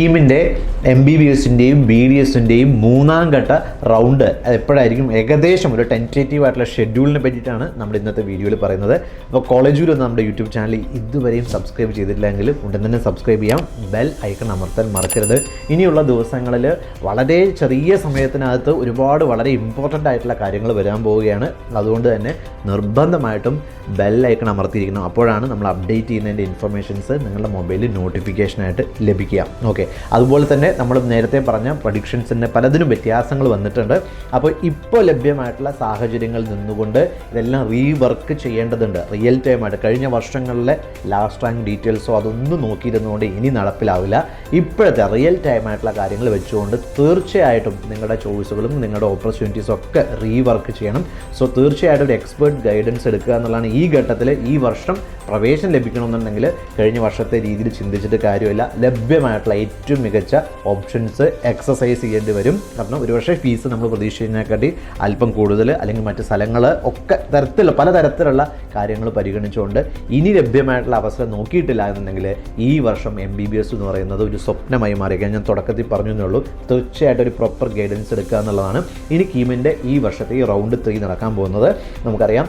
കീമിന്റെ M B B എസിന്റെയും B D എസിന്റെയും മൂന്നാം ഘട്ട റൗണ്ട് എപ്പോഴായിരിക്കും ഏകദേശം ഒരു ടെന്റേറ്റീവ് ആയിട്ടുള്ള ഷെഡ്യൂളിനെ പറ്റിയിട്ടാണ് നമ്മുടെ ഇന്നത്തെ വീഡിയോയിൽ പറയുന്നത്. അപ്പോൾ കോളേജിൽ ഒന്ന് നമ്മുടെ യൂട്യൂബ് ചാനൽ ഇതുവരെയും സബ്സ്ക്രൈബ് ചെയ്തിട്ടില്ലെങ്കിൽ ഉടൻ തന്നെ സബ്സ്ക്രൈബ് ചെയ്യാം. ബെൽ ഐക്കൺ അമർത്താൻ മറക്കരുത്. ഇനിയുള്ള ദിവസങ്ങളിൽ വളരെ ചെറിയ സമയത്തിനകത്ത് ഒരുപാട് വളരെ ഇമ്പോർട്ടന്റ് ആയിട്ടുള്ള കാര്യങ്ങൾ വരാൻ പോവുകയാണ്. അതുകൊണ്ട് തന്നെ നിർബന്ധമായിട്ടും ബെൽ ഐക്കൺ അമർത്തിയിരിക്കണം. അപ്പോഴാണ് നമ്മൾ അപ്ഡേറ്റ് ചെയ്യുന്നതിന്റെ ഇൻഫർമേഷൻസ് നിങ്ങളുടെ മൊബൈലിൽ നോട്ടിഫിക്കേഷനായിട്ട് ലഭിക്കുക. ഓക്കെ അതുപോലെ തന്നെ നമ്മൾ നേരത്തെ പറഞ്ഞ പ്രഡിക്ഷൻസിന്റെ പലതിനും വ്യത്യാസങ്ങൾ വന്നിട്ടുണ്ട്. അപ്പോൾ ഇപ്പോൾ ലഭ്യമായിട്ടുള്ള സാഹചര്യങ്ങളിൽ നിന്നുകൊണ്ട് ഇതെല്ലാം റീവർക്ക് ചെയ്യേണ്ടതുണ്ട്. റിയൽ ടൈമായിട്ട് കഴിഞ്ഞ വർഷങ്ങളിലെ ലാസ്റ്റ് റാങ്ക് ഡീറ്റെയിൽസോ അതൊന്നും നോക്കിയിരുന്നുകൊണ്ട് ഇനി നടപ്പിലാവില്ല. ഇപ്പോഴത്തെ റിയൽ ടൈമായിട്ടുള്ള കാര്യങ്ങൾ വെച്ചുകൊണ്ട് തീർച്ചയായിട്ടും നിങ്ങളുടെ ചോയ്സുകളും നിങ്ങളുടെ ഓപ്പർച്യൂണിറ്റീസും ഒക്കെ റീവർക്ക് ചെയ്യണം. സോ തീർച്ചയായിട്ടും ഒരു എക്സ്പേർട്ട് ഗൈഡൻസ് എടുക്കുക എന്നുള്ളതാണ് ഈ ഘട്ടത്തിൽ ഈ വർഷം പ്രവേശനം ലഭിക്കണമെന്നുണ്ടെങ്കിൽ കഴിഞ്ഞ വർഷത്തെ രീതിയിൽ ചിന്തിച്ചിട്ട് കാര്യമില്ല. ലഭ്യമായിട്ടുള്ള ഏറ്റവും മികച്ച ഓപ്ഷൻസ് എക്സസൈസ് ചെയ്യേണ്ടി വരും. കാരണം ഒരുപക്ഷെ ഫീസ് നമ്മൾ പ്രതീക്ഷിച്ചതിനെക്കാട്ടി അല്പം കൂടുതൽ അല്ലെങ്കിൽ മറ്റ് സ്ഥലങ്ങൾ ഒക്കെ തരത്തിലുള്ള പല തരത്തിലുള്ള കാര്യങ്ങൾ പരിഗണിച്ചുകൊണ്ട് ഇനി ലഭ്യമായിട്ടുള്ള അവസരം നോക്കിയിട്ടില്ല എന്നുണ്ടെങ്കിൽ ഈ വർഷം എം ബി ബി എസ് എന്ന് പറയുന്നത് ഒരു സ്വപ്നമായി മാറിയിരിക്കുക ഞാൻ തുടക്കത്തിൽ പറഞ്ഞു എന്നുള്ളൂ തീർച്ചയായിട്ടും ഒരു പ്രോപ്പർ ഗൈഡൻസ് എടുക്കുക എന്നുള്ളതാണ് ഇനി കീമിന്റെ ഈ വർഷത്തെ ഈ റൗണ്ട് ത്രീ നടക്കാൻ പോകുന്നത്. നമുക്കറിയാം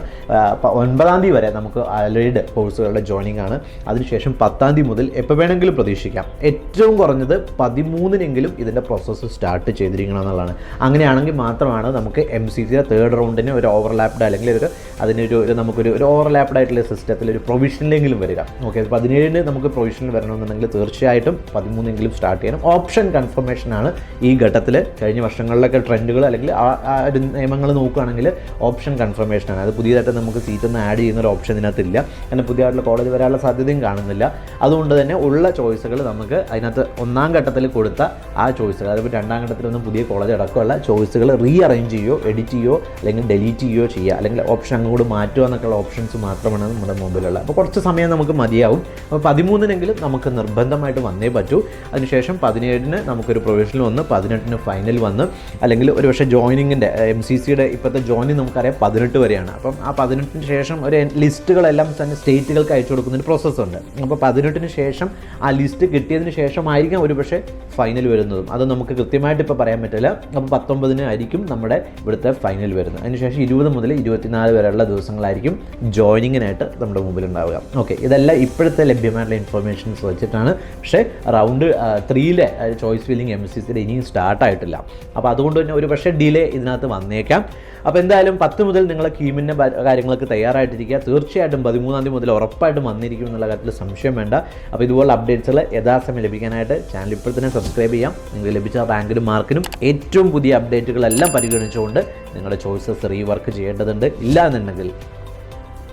ഒൻപതാം തീയതി വരെ നമുക്ക് അലൈഡ് കോഴ്സുകളുടെ ജോയിനിങ് ആണ്. അതിനുശേഷം പത്താം തീയതി മുതൽ എപ്പോൾ വേണമെങ്കിലും പ്രതീക്ഷിക്കാം. ഏറ്റവും കുറഞ്ഞത് പതിമൂന്നിനെങ്കിലും ഇതിന്റെ പ്രോസസ്സ് സ്റ്റാർട്ട് ചെയ്തിരിക്കണം എന്നുള്ളതാണ്. അങ്ങനെയാണെങ്കിൽ മാത്രമാണ് നമുക്ക് എം സി സിയുടെ തേർഡ് റൗണ്ടിന് ഒരു ഓവർലാപ്ഡ് അല്ലെങ്കിൽ ഒരു അതിനൊരു ഒരു നമുക്കൊരു ഒരു ഓവർലാപ്ഡ് ആയിട്ടുള്ള സിസ്റ്റത്തിൽ ഒരു പ്രൊവിഷനിലെങ്കിലും വരിക. ഓക്കെ പതിനേഴിന് നമുക്ക് പ്രൊവിഷനിൽ വരണമെന്നുണ്ടെങ്കിൽ തീർച്ചയായിട്ടും പതിമൂന്നെങ്കിലും സ്റ്റാർട്ട് ചെയ്യണം. ഓപ്ഷൻ കൺഫർമേഷനാണ് ഈ ഘട്ടത്തിൽ കഴിഞ്ഞ വർഷങ്ങളിലൊക്കെ ട്രെൻഡുകൾ അല്ലെങ്കിൽ ആ ഒരു നിയമങ്ങൾ നോക്കുകയാണെങ്കിൽ ഓപ്ഷൻ കൺഫർമേഷനാണ് അത് പുതിയതായിട്ട് നമുക്ക് സീറ്റ് ഒന്ന് ആഡ് ചെയ്യുന്ന ഒരു ഓപ്ഷൻ ഇതിനകത്തില്ല. കാരണം പുതിയതായിട്ടുള്ള കോളേജ് വരാനുള്ള സാധ്യതയും കാണുന്നില്ല. അതുകൊണ്ട് തന്നെ ഉള്ള ചോയ്സുകൾ നമുക്ക് അതിനകത്ത് ഒന്നാം ഘട്ടത്തിൽ കൊടുത്ത ആ ചോയ്സുകൾ. അതിപ്പോൾ രണ്ടാം ഘട്ടത്തിലൊന്നും പുതിയ കോളേജ് അടക്കമുള്ള ചോയ്സുകൾ റീ അറേഞ്ച് ചെയ്യുകയോ എഡിറ്റ് ചെയ്യുകയോ അല്ലെങ്കിൽ ഡെലീറ്റ് ചെയ്യുകയോ ചെയ്യുക. അല്ലെങ്കിൽ ഓപ്ഷൻ അങ്ങോട്ട് മാറ്റുക എന്നൊക്കെയുള്ള ഓപ്ഷൻസ് മാത്രമാണ് നമ്മുടെ മൊബൈലുള്ളത് അപ്പോൾ കുറച്ച് സമയം നമുക്ക് മതിയാവും. അപ്പോൾ പതിമൂന്നിനെങ്കിലും നമുക്ക് നിർബന്ധമായിട്ട് വന്നേ പറ്റൂ. അതിനുശേഷം പതിനേഴിന് നമുക്കൊരു പ്രൊവിഷനിൽ വന്ന് പതിനെട്ടിന് ഫൈനൽ വന്ന് അല്ലെങ്കിൽ ഒരു പക്ഷേ ജോയിനിങ്ങിന്റെ എം സി സിയുടെ ഇപ്പോഴത്തെ ജോയിനിങ് നമുക്കറിയാം പതിനെട്ട് വരെയാണ്. അപ്പം ആ പതിനെട്ടിന് ശേഷം ഒരു ലിസ്റ്റുകളെല്ലാം തന്നെ സ്റ്റേറ്റുകൾക്ക് അയച്ചു കൊടുക്കുന്നൊരു പ്രോസസ്സുണ്ട് അപ്പോൾ പതിനെട്ടിന് ശേഷം ആ ലിസ്റ്റ് കിട്ടിയതിന് ശേഷമായിരിക്കാം ഒരു പക്ഷേ ഫൈനൽ വരുന്നതും. അത് നമുക്ക് കൃത്യമായിട്ട് ഇപ്പോൾ പറയാൻ പറ്റില്ല. അപ്പോൾ പത്തൊമ്പതിന് ആയിരിക്കും നമ്മുടെ ഇവിടുത്തെ ഫൈനൽ വരുന്നത്. അതിനുശേഷം ഇരുപത് മുതൽ ഇരുപത്തിനാല് വരെയുള്ള ദിവസങ്ങളായിരിക്കും ജോയിനിങ്ങിനായിട്ട് നമ്മുടെ മുമ്പിൽ ഉണ്ടാവുക ഓക്കെ ഇതെല്ലാം ഇപ്പോഴത്തെ ലഭ്യമായിട്ടുള്ള ഇൻഫർമേഷൻസ് വെച്ചിട്ടാണ്. പക്ഷേ റൗണ്ട് ത്രീയിലെ ചോയ്സ് ഫീലിംഗ് എം സി സിയുടെ ഇനിയും സ്റ്റാർട്ട് ആയിട്ടില്ല. അപ്പോൾ അതുകൊണ്ട് തന്നെ ഒരു പക്ഷേ ഡിലേ ഇതിനകത്ത് വന്നേക്കാം. അപ്പോൾ എന്തായാലും പത്ത് മുതൽ നിങ്ങൾ കീമിന്റെ കാര്യങ്ങളൊക്കെ തയ്യാറായിട്ടിരിക്കുക. തീർച്ചയായിട്ടും പതിമൂന്നാം തീയതി മുതൽ ഉറപ്പായിട്ടും വന്നിരിക്കും എന്നുള്ള കാര്യത്തിൽ സംശയം വേണ്ട. അപ്പോൾ ഇതുപോലെ അപ്ഡേറ്റ്സുകൾ യഥാസമയം ലഭിക്കാനായിട്ട് ചാനൽ ഇപ്പോൾ തന്നെ സബ്സ്ക്രൈബ് ചെയ്യാം. നിങ്ങൾക്ക് ലഭിച്ച റാങ്കിനും മാർക്കിനും ഏറ്റവും പുതിയ അപ്ഡേറ്റുകളെല്ലാം പരിഗണിച്ചുകൊണ്ട് നിങ്ങളുടെ ചോയ്സസ് റീവർക്ക് ചെയ്യേണ്ടതുണ്ട്. ഇല്ല എന്നുണ്ടെങ്കിൽ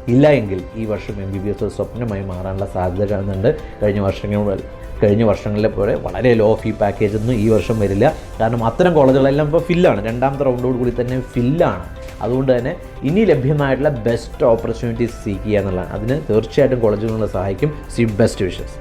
ഇല്ല എങ്കിൽ ഈ വർഷം എം ബി ബി എസ് സ്വപ്നമായി മാറാനുള്ള സാധ്യത കാണുന്നുണ്ട് കഴിഞ്ഞ വർഷങ്ങൾ കഴിഞ്ഞ വർഷങ്ങളിലെ പോലെ വളരെ ലോ ഫീ പാക്കേജ് ഒന്നും ഈ വർഷം വരില്ല. കാരണം അത്തരം കോളേജുകളെല്ലാം ഇപ്പോൾ ഫില്ലാണ്. രണ്ടാമത്തെ റൗണ്ടോട് കൂടി തന്നെ ഫില്ലാണ്. അതുകൊണ്ട് തന്നെ ഇനി ലഭ്യമായിട്ടുള്ള ബെസ്റ്റ് ഓപ്പർച്യൂണിറ്റീസ് സീക്ക് ചെയ്യുക എന്നുള്ളതാണ്. അതിന് തീർച്ചയായിട്ടും കോളേജുകളെ സഹായിക്കും. C best wishes